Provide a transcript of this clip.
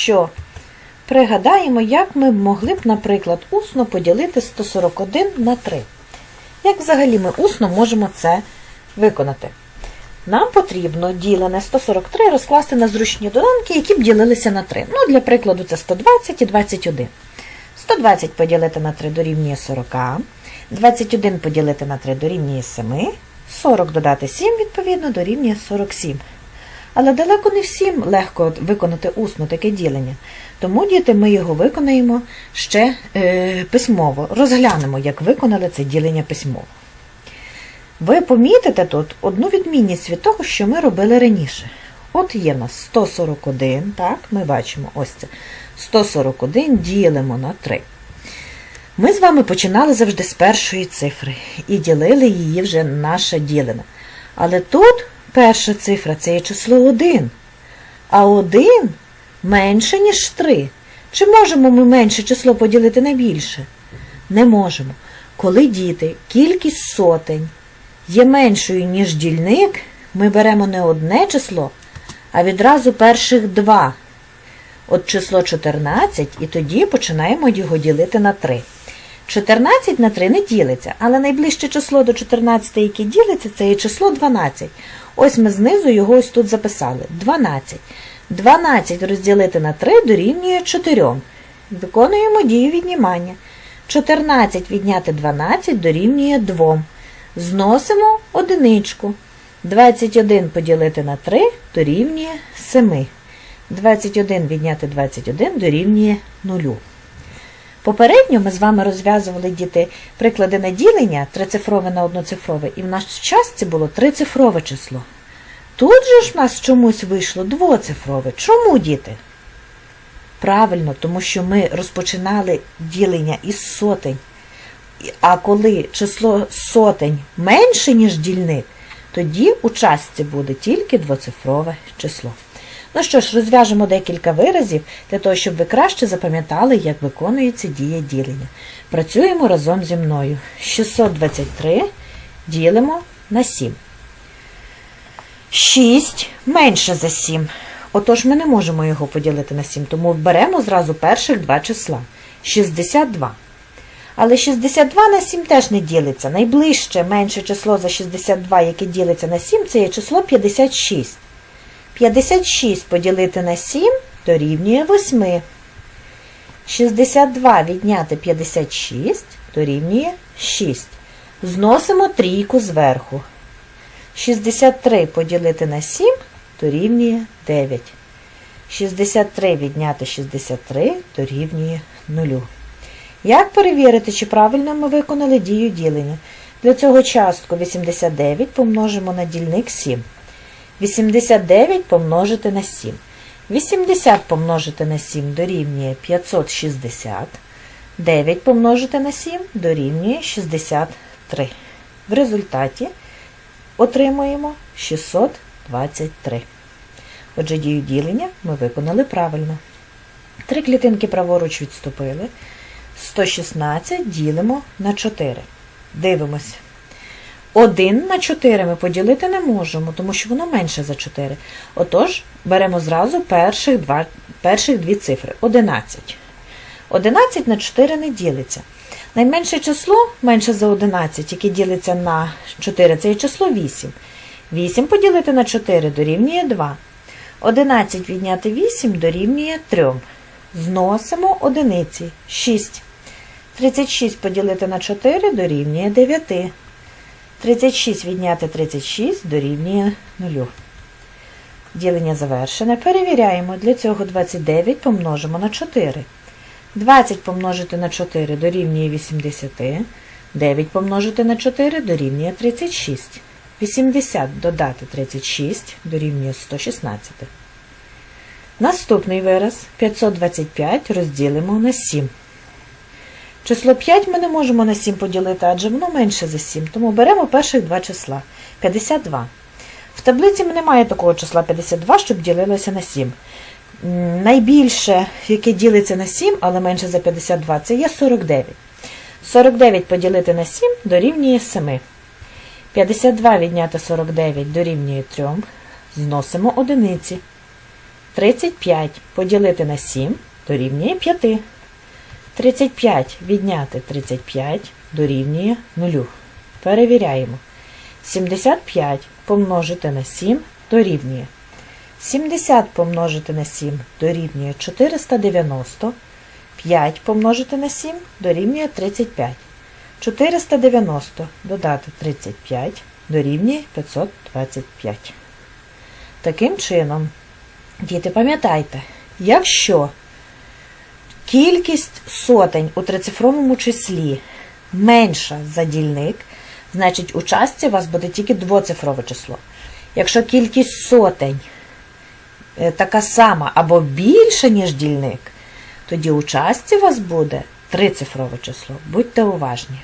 що пригадаємо, як ми могли б, наприклад, усно поділити 141 на 3. Як взагалі ми усно можемо це виконати? Нам потрібно ділене 143 розкласти на зручні доданки, які б ділилися на 3. Ну, для прикладу, це 120 і 21. 120 поділити на 3 дорівнює 40. 21 поділити на 3 дорівнює 7. 40 додати 7, відповідно, дорівнює 47. Але далеко не всім легко виконати усно таке ділення. Тому, діти, ми його виконаємо ще е, письмово. Розглянемо, як виконали це ділення письмово. Ви помітите тут одну відмінність від того, що ми робили раніше. От є нас 141, так, ми бачимо ось це. 141 ділимо на 3. Ми з вами починали завжди з першої цифри і ділили її вже на наше ділене. Але тут перша цифра це є число 1. А 1 менше, ніж 3. Чи можемо ми менше число поділити на більше? Не можемо. Коли діти, кількість сотень є меншою, ніж дільник, ми беремо не одне число, а відразу перших два. От число 14, і тоді починаємо його ділити на 3. 14 на 3 не ділиться, але найближче число до 14, яке ділиться, це є число 12. Ось ми знизу його ось тут записали. 12. 12 розділити на 3 дорівнює 4. Виконуємо дію віднімання. 14 відняти 12 дорівнює 2. Зносимо одиничку. 21 поділити на 3 дорівнює 7. 21 відняти 21 дорівнює 0. Попередньо ми з вами розв'язували діти приклади на ділення трицифрове на одноцифрове, і в наш час це було трицифрове число. Тут же ж в нас чомусь вийшло двоцифрове. Чому, діти? Правильно, тому що ми розпочинали ділення із сотень. А коли число сотень менше, ніж дільник, тоді у частці буде тільки двоцифрове число. Ну що ж, розв'яжемо декілька виразів для того, щоб ви краще запам'ятали, як виконується дія ділення. Працюємо разом зі мною. 623 ділимо на 7. 6 менше за 7. Отож, ми не можемо його поділити на 7, тому беремо зразу перших два числа. 62. Але 62 на 7 теж не ділиться. Найближче менше число за 62, яке ділиться на 7, це є число 56. 56 поділити на 7 дорівнює 8. 62 відняти 56 дорівнює 6. Зносимо трійку зверху. 63 поділити на 7 дорівнює 9. 63 відняти 63 дорівнює 0. Як перевірити, чи правильно ми виконали дію ділення? Для цього частку 89 помножимо на дільник 7. 89 помножити на 7. 80 помножити на 7 дорівнює 560. 9 помножити на 7 дорівнює 63. В результаті отримуємо 623. Отже, дію ділення ми виконали правильно. Три клітинки праворуч відступили. 116 ділимо на 4. Дивимося. 1 на 4 ми поділити не можемо, тому що воно менше за 4. Отож, беремо зразу перших, два, перших дві цифри 11. 11 на 4 не ділиться. Найменше число менше за 11, яке ділиться на 4, це є число 8. 8 поділити на 4 дорівнює 2. 11 відняти 8 дорівнює 3. Зносимо одиниці 6. 36 поділити на 4 дорівнює 9. 36 відняти 36 дорівнює 0. Ділення завершене. Перевіряємо. Для цього 29 помножимо на 4. 20 помножити на 4 дорівнює 80. 9 помножити на 4 дорівнює 36. 80 додати 36 дорівнює 116. Наступний вираз 525 розділимо на 7. Число 5 ми не можемо на 7 поділити, адже воно менше за 7, тому беремо перших два числа 52. В таблиці немає такого числа 52, щоб ділилося на 7. Найбільше, яке ділиться на 7, але менше за 52, це є 49. 49 поділити на 7 дорівнює 7. 52 відняти 49 дорівнює 3. Зносимо одиниці. 35 поділити на 7 дорівнює 5. 35 відняти 35 дорівнює 0. Перевіряємо. 75 помножити на 7 дорівнює. 70 помножити на 7 дорівнює 490. 5 помножити на 7 дорівнює 35. 490 додати 35 дорівнює 525. Таким чином, діти, пам'ятайте, якщо кількість сотень у трицифровому числі менша за дільник, значить у частці у вас буде тільки двоцифрове число. Якщо кількість сотень е, така сама або більша, ніж дільник, тоді у частці у вас буде трицифрове число. Будьте уважні.